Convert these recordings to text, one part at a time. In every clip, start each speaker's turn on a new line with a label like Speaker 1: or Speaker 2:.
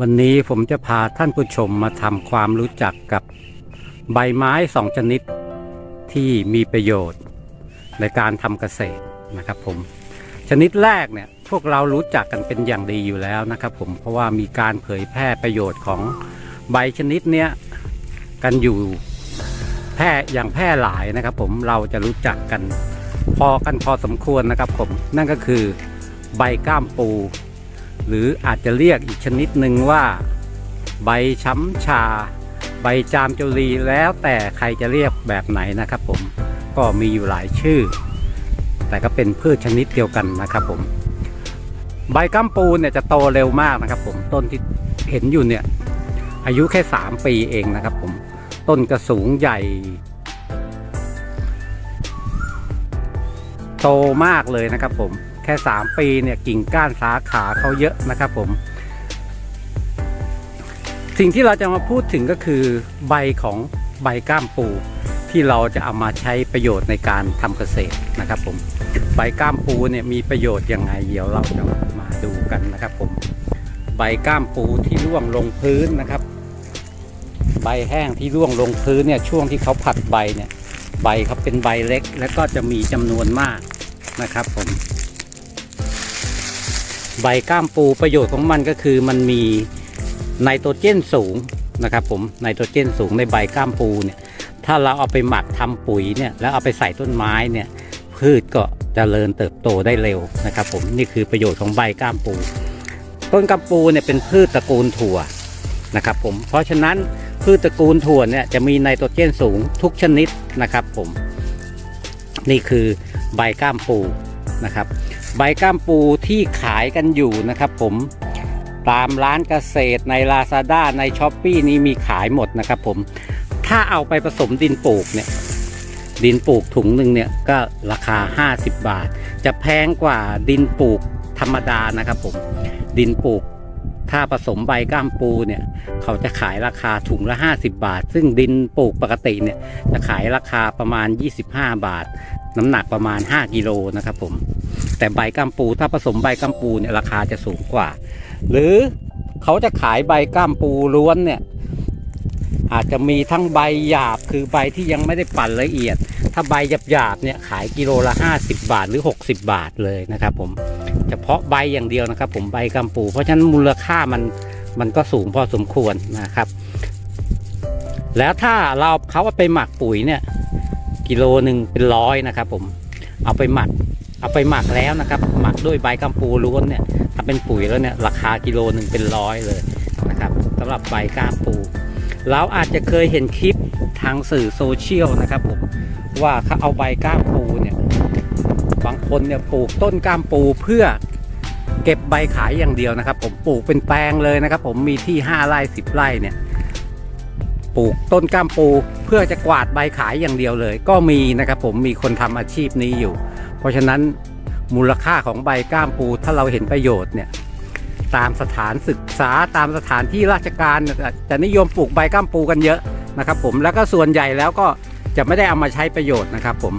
Speaker 1: วันนี้ผมจะพาท่านผู้ชมมาทำความรู้จักกับใบไม้สองชนิดที่มีประโยชน์ในการทำเกษตรนะครับผม ชนิดแรกเนี่ยพวกเรารู้จักกันเป็นอย่างดีอยู่แล้วนะครับผมเพราะว่ามีการเผยแพร่ประโยชน์ของใบชนิดเนี้ยกันอยู่แพร่อย่างแพร่หลายนะครับ ผมเราจะรู้จักกันพอกันพอสมควรนะครับผมนั่นก็คือใบก้ามปู หรืออาจจะเรียกอีกชนิดหนึ่งว่า ใบช้ำชา ใบจามจุลีแล้วแต่ใครจะเรียกแบบไหนนะครับผมก็มีอยู่หลายชื่อ แต่ก็เป็นพืชชนิดเดียวกันนะครับผม ใบกัมปูเนี่ยจะโตเร็วมากนะครับผมต้นที่เห็นอยู่เนี่ยอายุแค่ 3 ปีเองนะครับผมต้นกระสูงใหญ่ โตมากเลยนะครับผม แค่ 3 ปีเนี่ยกิ่งก้านสาขาเขาเยอะนะครับผม สิ่งที่เราจะมาพูดถึงก็คือใบของใบก้ามปู ที่เราจะเอามาใช้ประโยชน์ในการทำเกษตรนะครับผมใบก้ามปูเนี่ยมีประโยชน์ยังไงเดี๋ยวเราจะมาดูกันนะครับผมใบก้ามปูที่ร่วงลงพื้นนะครับ ใบแห้งที่ร่วงลงพื้นเนี่ยช่วงที่เขาผัดใบเนี่ยใบเขาเป็นใบเล็ก และก็จะมีจำนวนมากนะครับผม ใบก้ามปูประโยชน์ของมันก็คือมันมีไนโตรเจนสูงนะครับผมไนโตรเจนสูงในใบก้ามปูเนี่ยถ้าเราเอาไปหมักทำปุ๋ยเนี่ยแล้วเอาไปใส่ต้นไม้เนี่ยพืชก็จเจริญเติบโตได้เร็วนะครับผมนี่คือประโยชน์ของใบก้ามปู ต้นก้ามปูเนี่ยเป็นพืชตระกูลถั่วนะครับผมเพราะฉะนั้นพืชตระกูลถั่วเนี่ยจะมีไนโตรเจนสูงทุกชนิดนะครับผม นี่คือใบก้ามปูนะครับ ใบก้ามปูที่ขายกันอยู่นะครับผมตามร้านเกษตรใน Lazada ใน s h อ p e e นี้มีขายหมดนะครับผมถ้าเอาไปผสมดินปลูกเนี่ยดินปลูกถุงหนึ่งเนี่ยก็ราคา 50 บาท จะแพงกว่าดินปลูกธรรมดานะครับผมดินปลูก ถ้าผสมใบก้ามปูเนี่ยเขาจะขายราคาถุงละ 50 บาท ซึ่งดินปลูกปกติเนี่ยจะขายราคาประมาณ 25 บาท น้ำหนักประมาณ 5 กิโลนะครับผม แต่ใบก้ามปูถ้าผสมใบก้ามปูเนี่ยราคาจะสูงกว่า หรือเขาจะขายใบก้ามปูล้วนเนี่ยอาจจะมีทั้งใบหยาบคือใบที่ยังไม่ได้ปั่นละเอียด ถ้าใบหยาบๆเนี่ยขายกิโลละ 50 บาทหรือ 60 บาทเลยนะครับผมเฉพาะใบอย่างเดียวนะครับ ผมใบกัมปู เพราะฉะนั้นมูลค่ามันมันก็สูงพอสมควรนะครับ แล้วถ้าเราเขาเอาไปหมักปุ๋ยเนี่ยกิโลหนึ่งเป็นร้อยนะครับ ผมเอาไปหมักเอาไปหมักแล้วนะครับ หมักด้วยใบกัมปูล้วนเนี่ยถ้าเป็นปุ๋ยแล้วเนี่ยราคากิโลหนึ่งเป็นร้อยเลยนะครับสำหรับใบก้ามปู เราอาจจะเคยเห็นคลิปทางสื่อโซเชียลนะครับผม ว่าเขาเอาใบก้ามปูเนี่ยบางคนเนี่ยปลูกต้นก้ามปูเพื่อเก็บใบขายอย่างเดียวนะครับ ผมปลูกเป็นแปลงเลยนะครับ ผมมีที่ 5ไร่10ไร่เนี่ยปลูกต้นก้ามปูเพื่อจะกวาดใบขายอย่างเดียวเลย ก็มีนะครับ ผมมีคนทำอาชีพนี้อยู่ เพราะฉะนั้นมูลค่าของใบก้ามปูถ้าเราเห็นประโยชน์เนี่ยตามสถานศึกษาตามสถานที่ราชการจะนิยมปลูกใบก้ามปูกันเยอะนะครับ ผมแล้วก็ส่วนใหญ่แล้วก็ จะไม่ได้เอามาใช้ประโยชน์นะครับผม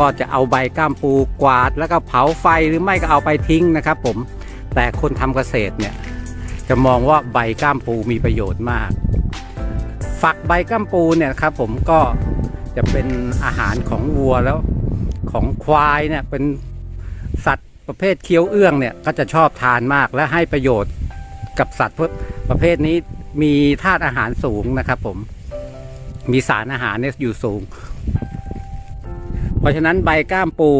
Speaker 1: ก็จะเอาใบก้ามปูกวาด แล้วก็เผาไฟหรือไม่ก็เอาไปทิ้งนะครับผมแต่คนทำเกษตรเนี่ยจะมองว่าใบก้ามปูมีประโยชน์มาก ฝักใบก้ามปูเนี่ยครับผมก็จะเป็นอาหารของวัวแล้วของควายเนี่ยเป็นสัตว์ประเภทเคี้ยวเอื้องเนี่ยก็จะชอบทานมากและให้ประโยชน์กับสัตว์ประเภทนี้มีธาตุอาหารสูงนะครับผม มีสารอาหารเนี่ยอยู่สูง เพราะฉะนั้นใบก้ามปู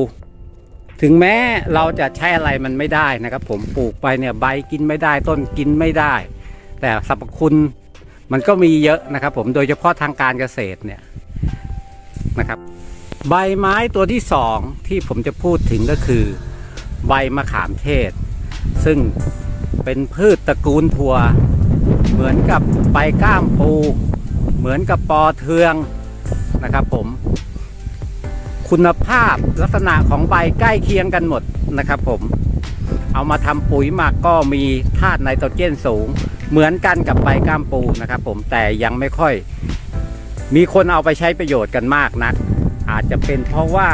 Speaker 1: ถึงแม้เราจะใช้อะไรมันไม่ได้นะครับผมปลูกไปเนี่ยใบกินไม่ได้ต้นกินไม่ได้ แต่สรรพคุณมันก็มีเยอะนะครับผมโดยเฉพาะทางการเกษตรเนี่ยนะครับ ใบไม้ตัวที่สองที่ผมจะพูดถึงก็คือ ใบมะขามเทศ ซึ่งเป็นพืชตระกูลถั่วเหมือนกับใบก้ามปู เหมือนกับปอเทืองนะครับผม คุณภาพลักษณะของใบใกล้เคียงกันหมดนะครับผม เอามาทำปุ๋ยหมักก็มีธาตุไนโตรเจนสูง เหมือนกันกับใบก้ามปูนะครับผมแต่ยังไม่ค่อย มีคนเอาไปใช้ประโยชน์กันมากนัก อาจจะเป็นเพราะว่า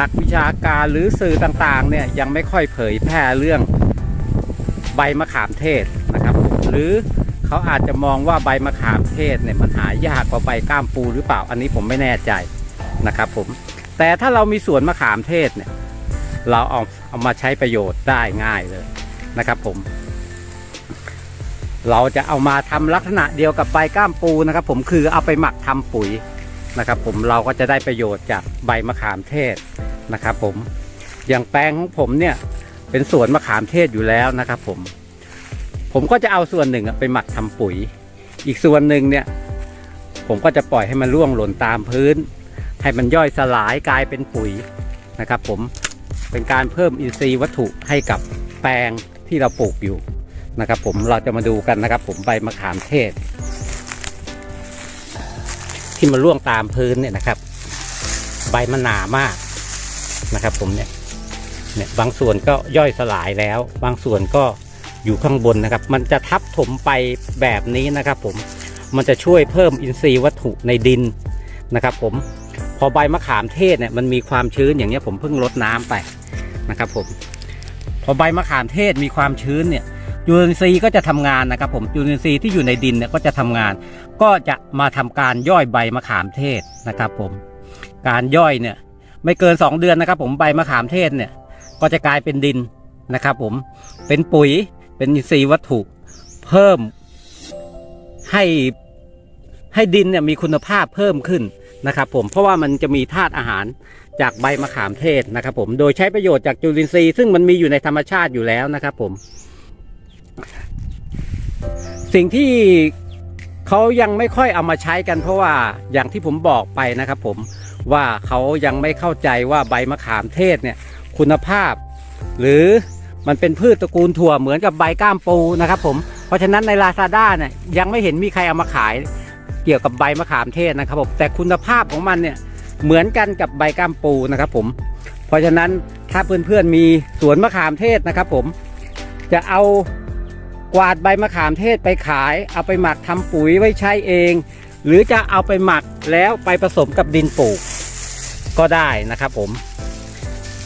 Speaker 1: นักวิชาการหรือสื่อต่างๆเนี่ยยังไม่ค่อยเผยแพร่เรื่องใบมะขามเทศนะครับ หรือ เขาอาจจะมองว่าใบมะขามเทศเนี่ยมันหายากกว่าใบก้ามปูหรือเปล่าอันนี้ผมไม่แน่ใจนะครับผมแต่ถ้าเรามีสวนมะขามเทศเนี่ยเราเอาเอามาใช้ประโยชน์ได้ง่ายเลยนะครับผม เราจะเอามาทำลักษณะเดียวกับใบก้ามปูนะครับ ผมคือเอาไปหมักทำปุ๋ยนะครับ ผมเราก็จะได้ประโยชน์จากใบมะขามเทศนะครับ ผมอย่างแปลงของผมเนี่ยเป็นสวนมะขามเทศอยู่แล้วนะครับ ผม ผมก็จะเอาส่วนหนึ่งไปหมักทำปุ๋ย อีกส่วนหนึ่งเนี่ย ผมก็จะปล่อยให้มันร่วงหล่นตามพื้น ให้มันย่อยสลายกลายเป็นปุ๋ยนะครับ ผมเป็นการเพิ่มอินทรีย์วัตถุให้กับแปลงที่เราปลูกอยู่นะครับ ผมเราจะมาดูกันนะครับ ผมใบมะขามเทศ ที่มันร่วงตามพื้นเนี่ยนะครับ ใบมันหนามากนะครับ ผมเนี่ยเนี่ยบางส่วนก็ย่อยสลายแล้ว บางส่วนก็ อยู่ข้างบนนะครับ มันจะทับถมไปแบบนี้นะครับ ผมมันจะช่วยเพิ่มอินทรีย์วัตถุในดินนะครับ ผมพอใบมะขามเทศเนี่ยมันมีความชื้นอย่างเงี้ยผมเพิ่งลดน้ำไปนะครับผมพอใบมะขามเทศมีความชื้นเนี่ยจุลินทรีย์ก็จะทำงานนะครับ ผมจุลินทรีย์ที่อยู่ในดินเนี่ยก็จะทำงาน ก็จะมาทำการย่อยใบมะขามเทศนะครับ ผม การย่อยเนี่ยไม่เกิน 2 เดือนนะครับ ผมใบมะขามเทศเนี่ยก็จะกลายเป็นดินนะครับ ผมเป็นปุ๋ย เป็นอินทรีย์วัตถุเพิ่มให้ให้ดินเนี่ยมีคุณภาพเพิ่มขึ้นนะครับผมเพราะว่ามันจะมีธาตุอาหารจากใบมะขามเทศนะครับผมโดยใช้ประโยชน์จากจุลินทรีย์ซึ่งมันมีอยู่ในธรรมชาติอยู่แล้วนะครับผม สิ่งที่เขายังไม่ค่อยเอามาใช้กันเพราะว่าอย่างที่ผมบอกไปนะครับผมว่าเขายังไม่เข้าใจว่าใบมะขามเทศเนี่ยคุณภาพ หรือ มันเป็นพืชตระกูลถั่วเหมือนกับใบก้ามปูนะครับผมเพราะฉะนั้นใน Lazada เนี่ยยังไม่เห็นมีใครเอามาขายเกี่ยวกับใบมะขามเทศนะครับผมแต่คุณภาพของมันเนี่ยเหมือนกันกับใบก้ามปูนะครับผมเพราะฉะนั้นถ้าเพื่อนๆมีสวนมะขามเทศนะครับผมจะเอากวาดใบมะขามเทศไปขาย เอาไปหมักทำปุ๋ยไว้ใช้เอง หรือจะเอาไปหมักแล้วไปผสมกับดินปลูกก็ได้นะครับผม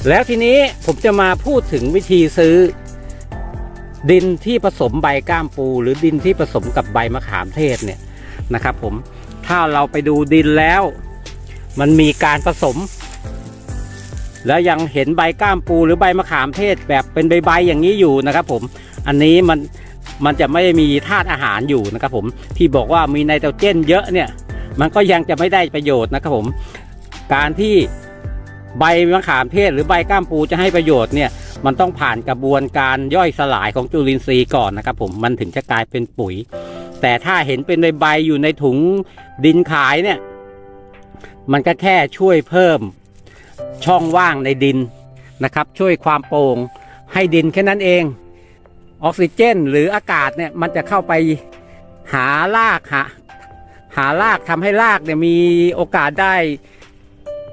Speaker 1: แล้วทีนี้ผมจะมาพูดถึงวิธีซื้อ ดินที่ผสมใบก้ามปู หรือดินที่ผสมกับใบมะขามเทศเนี่ยนะครับ ผมถ้าเราไปดูดินแล้ว มันมีการผสม แล้วยังเห็นใบก้ามปูหรือใบมะขามเทศแบบเป็นใบๆอย่างนี้อยู่นะครับ ผมอันนี้มันมันจะไม่มีธาตุอาหารอยู่นะครับผมที่บอกว่ามีไนโตรเจนเยอะเนี่ย มันก็ยังจะไม่ได้ประโยชน์นะครับผม การที่ ใบมะขามเทศหรือใบก้ามปูจะให้ประโยชน์เนี่ยมันต้องผ่านกระบวนการย่อยสลายของจุลินทรีย์ก่อนนะครับผมมันถึงจะกลายเป็นปุ๋ย แต่ถ้าเห็นเป็นใบใบอยู่ในถุงดินขายเนี่ยมันก็แค่ช่วยเพิ่มช่องว่างในดินนะครับ ช่วยความโปร่งให้ดินแค่นั้นเอง ออกซิเจนหรืออากาศเนี่ยมันจะเข้าไปหารากหาหารากทำให้รากเนี่ยมีโอกาสได้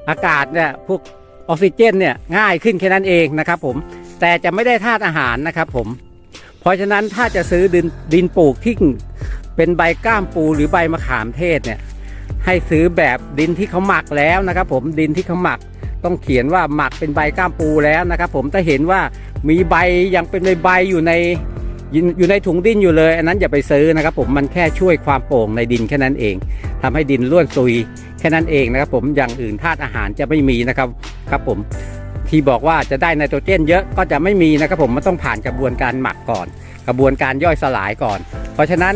Speaker 1: อากาศเนี่ยพวกออกซิเจนเนี่ยง่ายขึ้นแค่นั้นเองนะครับผมแต่จะไม่ได้ธาตุอาหารนะครับผม เพราะฉะนั้นถ้าจะซื้อดินดินปลูกที่เป็นใบก้ามปูหรือใบมะขามเทศเนี่ยให้ซื้อแบบดินที่เขาหมักแล้วนะครับ ผมดินที่เขาหมักต้องเขียนว่าหมักเป็นใบก้ามปูแล้วนะครับผมถ้าเห็นว่ามีใบยังเป็นใบใบอยู่ในอยู่ในถุงดินอยู่เลย อันนั้นอย่าไปซื้อนะครับ ผมมันแค่ช่วยความโปร่งในดินแค่นั้นเอง ทำให้ดินร่วนซุยแค่นั้นเองนะครับผมอย่างอื่นธาตุอาหารจะไม่มีนะครับครับผมที่บอกว่าจะได้ไนโตรเจนเยอะก็จะไม่มีนะครับผมมันต้องผ่านกระบวนการหมักก่อน กระบวนการย่อยสลายก่อน เพราะฉะนั้น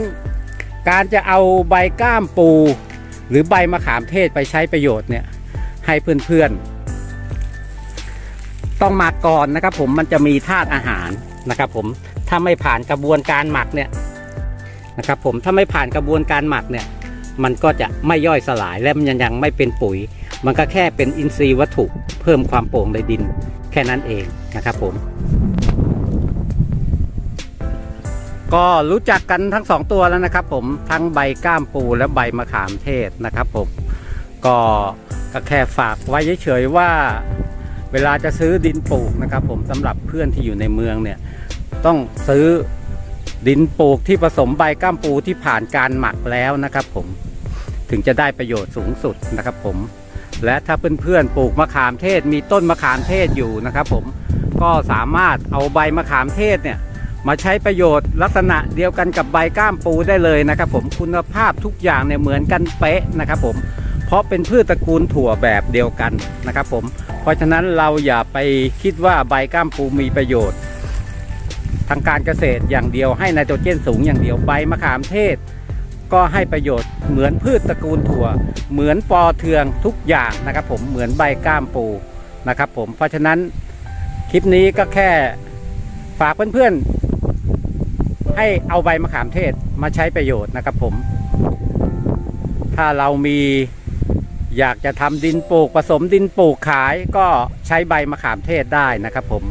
Speaker 1: การจะเอาใบก้ามปู หรือใบมะขามเทศไปใช้ประโยชน์เนี่ยให้เพื่อนๆ ต้องหมักก่อนนะครับผมมันจะมีธาตุอาหารนะครับผมถ้าไม่ผ่านกระบวนการหมักเนี่ยนะครับผมถ้าไม่ผ่านกระบวนการหมักเนี่ย มันก็จะไม่ย่อยสลายและมันยังไม่เป็นปุ๋ย มันก็แค่เป็นอินทรีย์วัตถุเพิ่มความโปร่งในดิน แค่นั้นเองนะครับผม ก็รู้จักกันทั้งสองตัวแล้วนะครับผมทั้งใบก้ามปูและใบมะขามเทศนะครับผมก็ก็แค่ฝากไว้เฉยๆว่า เวลาจะซื้อดินปลูกนะครับผมสำหรับเพื่อนที่อยู่ในเมืองเนี่ยต้องซื้อ ดินปลูกที่ผสมใบก้ามปูที่ผ่านการหมักแล้วนะครับผมถึงจะได้ประโยชน์สูงสุดนะครับผม และถ้าเพื่อนๆปลูกมะขามเทศมีต้นมะขามเทศอยู่นะครับผมก็สามารถเอาใบมะขามเทศเนี่ยมาใช้ประโยชน์ลักษณะเดียวกันกับใบก้ามปูได้เลยนะครับผมคุณภาพทุกอย่างเนี่ยเหมือนกันเป๊ะนะครับผมเพราะเป็นพืชตระกูลถั่วแบบเดียวกันนะครับผมเพราะฉะนั้นเราอย่าไปคิดว่าใบก้ามปูมีประโยชน์างการเกษตรอย่างเดียวให้ไนโตรเจนสูงอย่างเดียวใบมะขามเทศ ก็ให้ประโยชน์เหมือนพืชตระกูลถั่ว เหมือนปอเทืองทุกอย่างนะครับผมเหมือนใบก้ามปูนะครับผมเพราะฉะนั้นคลิปนี้ก็แค่ฝากเพื่อนๆ ให้เอาใบมะขามเทศมาใช้ประโยชน์นะครับผม ถ้าเรามีอยากจะทำดินปลูกผสมดินปลูกขายก็ใช้ใบมะขามเทศได้นะครับผม